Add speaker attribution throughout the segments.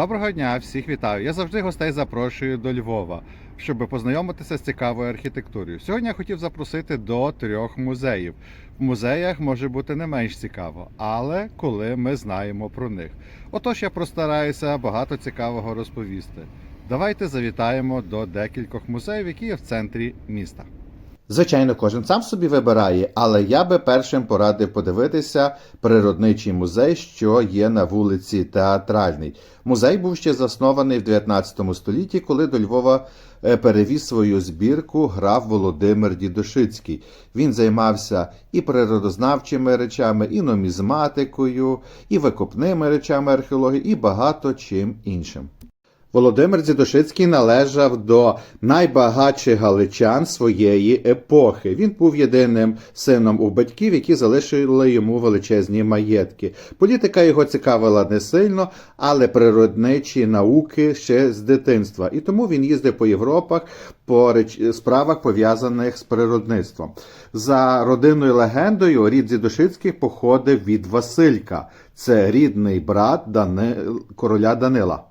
Speaker 1: Доброго дня, всіх вітаю. Я завжди гостей запрошую до Львова, щоб познайомитися з цікавою архітектурою. Сьогодні я хотів запросити до трьох музеїв. В музеях може бути не менш цікаво, але коли ми знаємо про них. Отож, я постараюся багато цікавого розповісти. Давайте завітаємо до декількох музеїв, які є в центрі міста.
Speaker 2: Звичайно, кожен сам собі вибирає, але я би першим порадив подивитися природничий музей, що є на вулиці Театральній. Музей був ще заснований в 19 столітті, коли до Львова е, перевіз свою збірку граф Володимир Дідошицький. Він займався і природознавчими речами, і нумізматикою, і викопними речами археології, і багато чим іншим. Володимир Дзідошицький належав до найбагатших галичан своєї епохи. Він був єдиним сином у батьків, які залишили йому величезні маєтки. Політика його цікавила не сильно, але природничі науки ще з дитинства. І тому він їздив по Європах по реч- справах, пов'язаних з природництвом. За родинною легендою, рід Дзідошицьких походив від Василька. Це рідний брат Дани... короля Данила.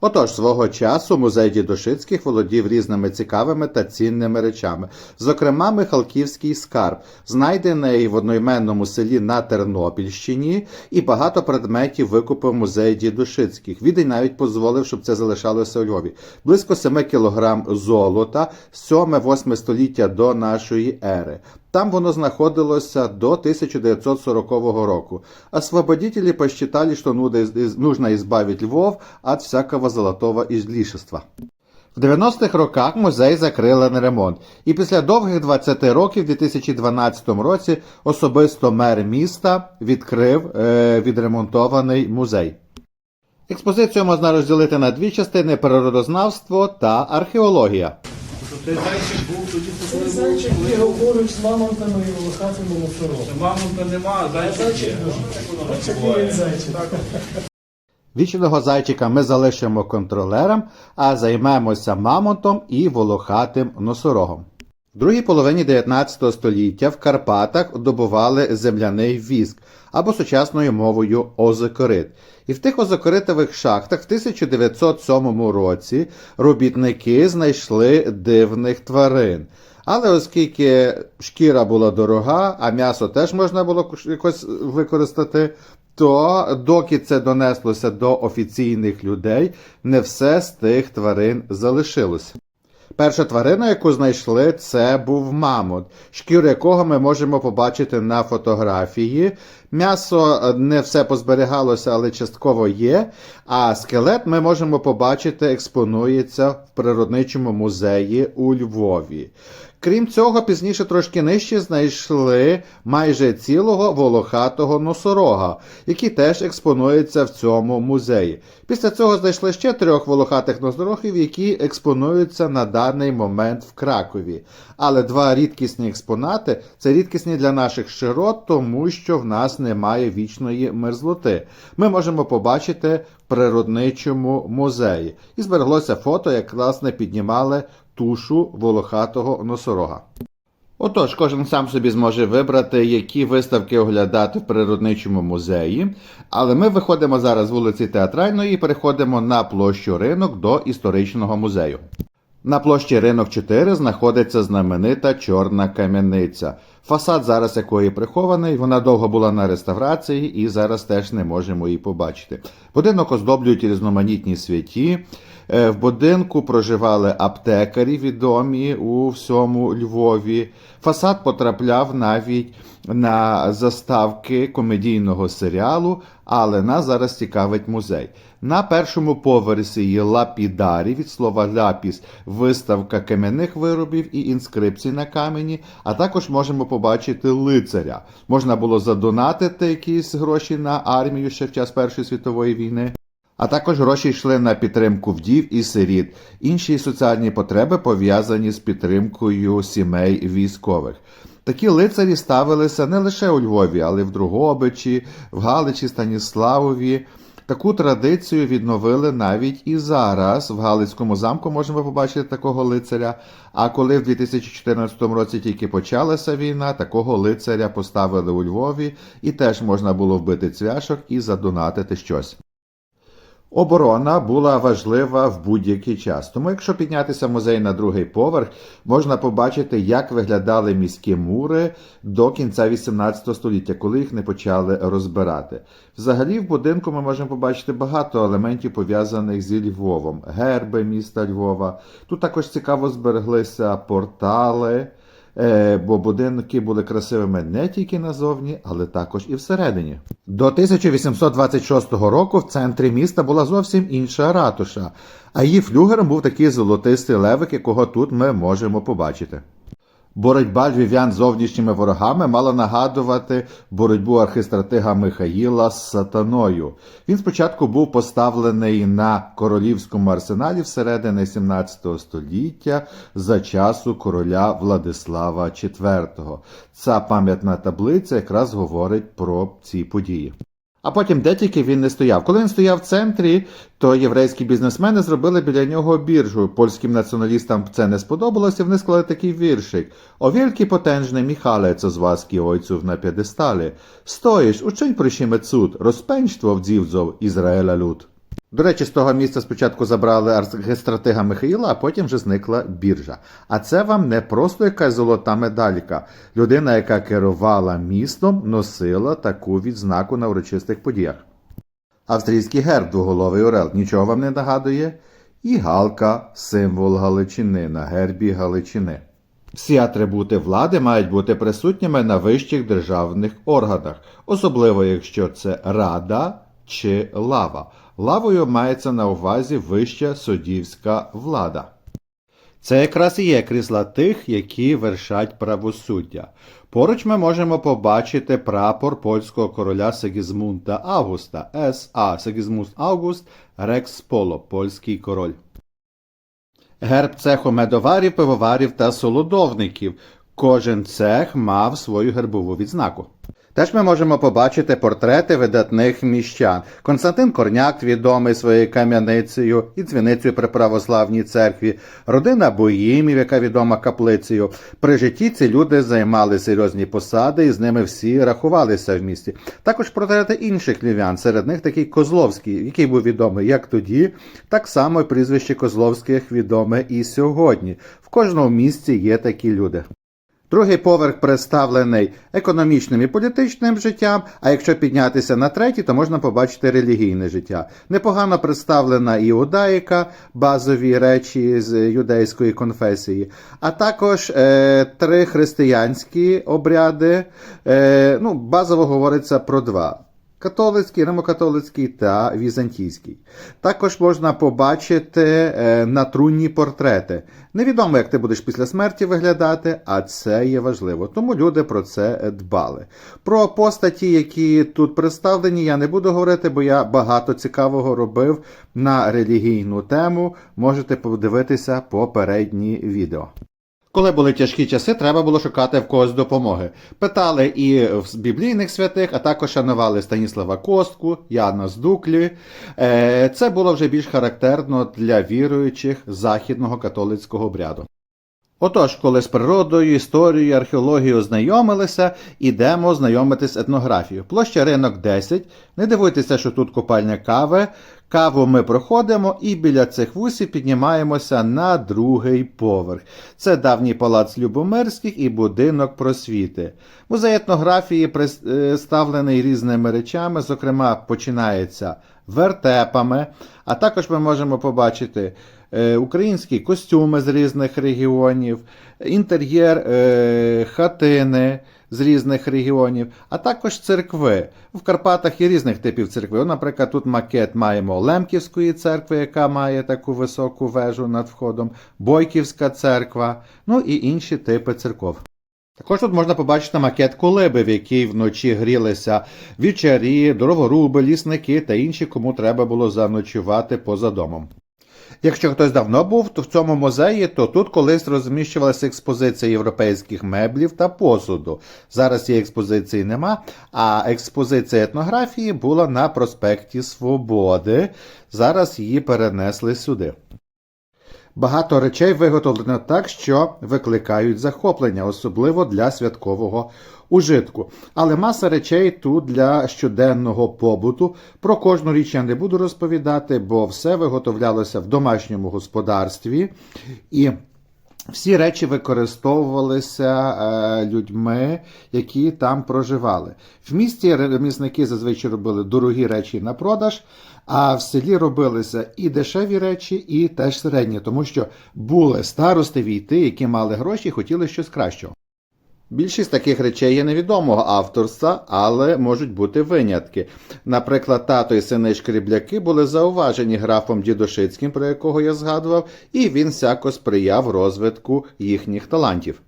Speaker 2: Отож, свого часу музей Дідошицьких володів різними цікавими та цінними речами. Зокрема, Михалківський скарб, знайдений в одноіменному селі на Тернопільщині, і багато предметів викупив музей Дідошицьких. Відень навіть дозволив, щоб це залишалося у Львові. Близько 7 кілограм золота, 7-8 століття до нашої ери. Там воно знаходилося до 1940 року. Освободители посчитали, что нужно из- избавить Львов от всякого золотого излишества. В 90-х роках музей закрили на ремонт, і після довгих 20 років, в 2012 році, особисто мер міста відкрив е, відремонтований музей. Експозицію можна розділити на дві частини: природознавство та археологія.
Speaker 3: Той зайчик був тоді,
Speaker 4: Цей
Speaker 3: коли
Speaker 4: зайчик бігав поруч з мамонтами і волохатими мусором.
Speaker 3: Мамонта нема, а зайчик
Speaker 4: Зайчик
Speaker 3: є.
Speaker 4: який він зайчик.
Speaker 2: Вічного зайчика ми залишимо контролерам, а займемося мамонтом і волохатим носорогом. В другій половині 19 століття в Карпатах добували земляний віск або сучасною мовою озокорит. І в тих озокоритових шахтах в 1907 році робітники знайшли дивних тварин. Але оскільки шкіра була дорога, а м'ясо теж можна було якось використати, то доки це донеслося до офіційних людей, не все з тих тварин залишилося. Перша тварина, яку знайшли, це був мамут, шкіру якого ми можемо побачити на фотографії. М'ясо е, не все позберігалося, але частково є. А скелет ми можемо побачити, експонується в природничому музеї у Львові. Крім цього, пізніше трошки нижче знайшли майже цілого волохатого носорога, який теж експонується в цьому музеї. Після цього знайшли ще трьох волохатих носорогів, які експонуються на даний момент в Кракові. Але два рідкісні експонати це рідкісні для наших широт, тому що в нас немає вічної мерзлоти. Ми можемо побачити в природничому музеї. І збереглося фото, як власне піднімали тушу волохатого носорога. Отож, кожен сам собі зможе вибрати, які виставки оглядати в природничому музеї. Але ми виходимо зараз з вулиці Театральної і переходимо на площу ринок до історичного музею. На площі Ринок 4 знаходиться знаменита чорна кам'яниця. Фасад зараз якої прихований, вона довго була на реставрації і зараз теж не можемо її побачити. Будинок оздоблюють різноманітні святі. Е, В будинку проживали аптекарі відомі у всьому Львові. Фасад потрапляв навіть на заставки комедійного серіалу, але нас зараз цікавить музей. На першому поверсі є лапідарі від слова ляпіс, виставка кам'яних виробів і інскрипцій на камені, а також можемо побачити лицаря. Можна було задонатити якісь гроші на армію ще в час Першої світової війни. А також гроші йшли на підтримку вдів і сиріт, інші соціальні потреби пов'язані з підтримкою сімей військових. Такі лицарі ставилися не лише у Львові, але й в Другобичі, в Галичі, Станіславові. Таку традицію відновили навіть і зараз. В Галицькому замку можемо побачити такого лицаря. А коли в 2014 році тільки почалася війна, такого лицаря поставили у Львові, і теж можна було вбити цвяшок і задонатити щось. Оборона була важлива в будь-який час. Тому, якщо піднятися в музей на другий поверх, можна побачити, як виглядали міські мури до кінця 18 століття, коли їх не почали розбирати. Взагалі, в будинку ми можемо побачити багато елементів пов'язаних зі Львовом, герби міста Львова. Тут також цікаво збереглися портали. Е, бо будинки були красивими не тільки назовні, але також і всередині. До 1826 року в центрі міста була зовсім інша ратуша, а її флюгером був такий золотистий левик, якого тут ми можемо побачити. Боротьба львів'ян з зовнішніми ворогами мала нагадувати боротьбу архистратига Михаїла з сатаною. Він спочатку був поставлений на королівському арсеналі всередині 17 століття за часу короля Владислава IV. Ця пам'ятна таблиця якраз говорить про ці події. А потім де тільки він не стояв. Коли він стояв в центрі, то єврейські бізнесмени зробили біля нього біржу. Польським націоналістам це не сподобалося, вони склали такий віршик. О wielki потенжний Міхале, це з вас ojców на п'єдесталі. Стоїш, учень прощиме цуд, розпенчтво вдівдзов Ізраїля люд. До речі, з того місця спочатку забрали архистратига Михаїла, а потім вже зникла біржа. А це вам не просто якась золота медалька. Людина, яка керувала містом, носила таку відзнаку на урочистих подіях. Австрійський герб двоголовий орел нічого вам не нагадує? І галка символ Галичини на гербі Галичини. Всі атрибути влади мають бути присутніми на вищих державних органах, особливо якщо це рада чи лава. Лавою мається на увазі вища суддівська влада. Це якраз і є крісла тих, які вершать правосуддя. Поруч ми можемо побачити прапор польського короля Сегізмунда Августа С.А. Сегізмунд Август Рекс Поло, польський король. Герб цеху медоварів, пивоварів та солодовників. Кожен цех мав свою гербову відзнаку. Теж ми можемо побачити портрети видатних міщан. Константин Корняк, відомий своєю кам'яницею і дзвіницею при православній церкві, родина Боїмів, яка відома каплицею. При житті ці люди займали серйозні посади, і з ними всі рахувалися в місті. Також портрети інших львів'ян, серед них такий Козловський, який був відомий як тоді, так само і прізвище Козловських відоме і сьогодні. В кожному місті є такі люди. Другий поверх представлений економічним і політичним життям, а якщо піднятися на третій, то можна побачити релігійне життя. Непогано представлена іудаїка, базові речі з юдейської конфесії, а також е, три християнські обряди. Е, ну, базово говориться про два. Католицький, римокатолицький та візантійський. Також можна побачити е, натрунні портрети. Невідомо, як ти будеш після смерті виглядати, а це є важливо. Тому люди про це дбали. Про постаті, які тут представлені, я не буду говорити, бо я багато цікавого робив на релігійну тему. Можете подивитися попередні відео. Коли були тяжкі часи, треба було шукати в когось допомоги. Питали і в біблійних святих, а також шанували Станіслава Костку, Яна Здуклі. Е, Це було вже більш характерно для віруючих західного католицького обряду. Отож, коли з природою, історією, археологією знайомилися, ідемо знайомитись з етнографією. Площа ринок 10. Не дивуйтеся, що тут купальня кави. Каву ми проходимо і біля цих вусів піднімаємося на другий поверх. Це давній палац Любомирських і будинок просвіти. Музей етнографії представлений різними речами, зокрема, починається вертепами, а також ми можемо побачити е, українські костюми з різних регіонів, інтер'єр е, хатини з різних регіонів, а також церкви. В Карпатах є різних типів церкви. Наприклад, тут макет маємо Лемківської церкви, яка має таку високу вежу над входом, Бойківська церква, ну і інші типи церков. Також тут можна побачити макет колиби, в якій вночі грілися вівчарі, дроворуби, лісники та інші, кому треба було заночувати поза домом. Якщо хтось давно був, то в цьому музеї, то тут колись розміщувалася експозиція європейських меблів та посуду. Зараз її експозиції нема, а експозиція етнографії була на проспекті Свободи. Зараз її перенесли сюди. Багато речей виготовлено так, що викликають захоплення, особливо для святкового ужитку. Але маса речей тут для щоденного побуту. Про кожну річ я не буду розповідати, бо все виготовлялося в домашньому господарстві. І всі речі використовувалися е, людьми, які там проживали. В місті ремісники зазвичай робили дорогі речі на продаж, а в селі робилися і дешеві речі, і теж середні, тому що були старости війти, які мали гроші і хотіли щось кращого. Більшість таких речей є невідомого авторства, але можуть бути винятки. Наприклад, тато і сини шкрібляки були зауважені графом Дідошицьким, про якого я згадував, і він всяко сприяв розвитку їхніх талантів.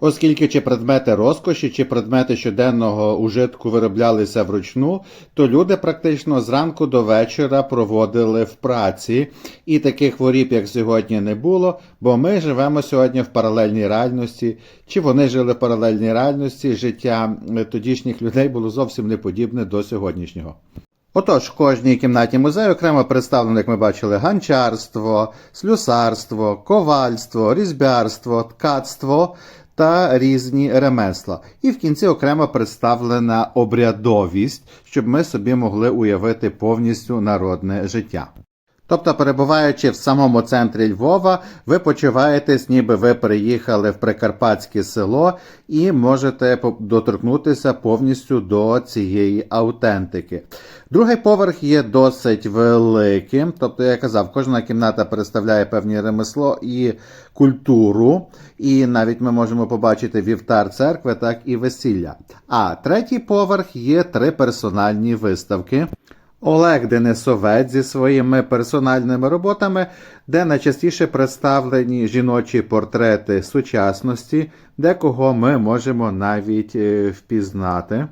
Speaker 2: Оскільки чи предмети розкоші, чи предмети щоденного ужитку вироблялися вручну, то люди практично зранку до вечора проводили в праці, і таких воріб, як сьогодні, не було, бо ми живемо сьогодні в паралельній реальності. Чи вони жили в паралельній реальності, життя е, тодішніх людей було зовсім не подібне до сьогоднішнього. Отож, в кожній кімнаті музею окремо представлено, як ми бачили, ганчарство, слюсарство, ковальство, різьбярство, ткацтво та різні ремесла. І в кінці окремо представлена обрядовість, щоб ми собі могли уявити повністю народне життя. Тобто, перебуваючи в самому центрі Львова, ви почуваєтесь, ніби ви приїхали в Прикарпатське село і можете доторкнутися повністю до цієї аутентики. Другий поверх є досить великим. Тобто, я казав, кожна кімната представляє певне ремесло і культуру. І навіть ми можемо побачити вівтар церкви, так і весілля. А третій поверх є три персональні виставки. Олег Денисовець зі своїми персональними роботами, де найчастіше представлені жіночі портрети сучасності, декого ми можемо навіть е, впізнати.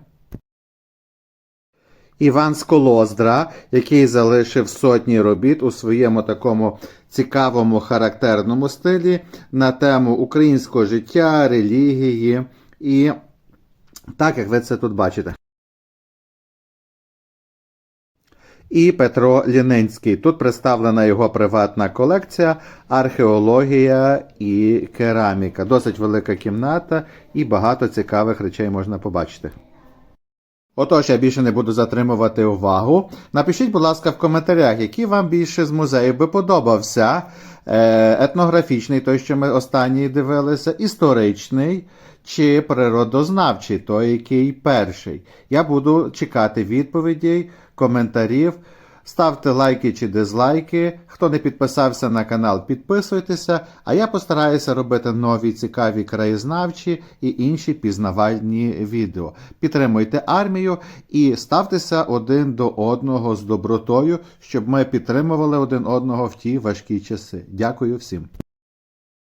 Speaker 2: Іван Сколоздра, який залишив сотні робіт у своєму такому цікавому характерному стилі на тему українського життя, релігії і так як ви це тут бачите. І Петро Лінинський. Тут представлена його приватна колекція, археологія і кераміка. Досить велика кімната і багато цікавих речей можна побачити. Отож, я більше не буду затримувати увагу. Напишіть, будь ласка, в коментарях, який вам більше з музеїв би подобався. Е, етнографічний, той, що ми останній дивилися, історичний чи природознавчий, той, який перший. Я буду чекати відповідей, коментарів. Ставте лайки чи дизлайки. Хто не підписався на канал, підписуйтеся. А я постараюся робити нові цікаві краєзнавчі і інші пізнавальні відео. Підтримуйте армію і ставтеся один до одного з добротою, щоб ми підтримували один одного в ті важкі часи. Дякую всім.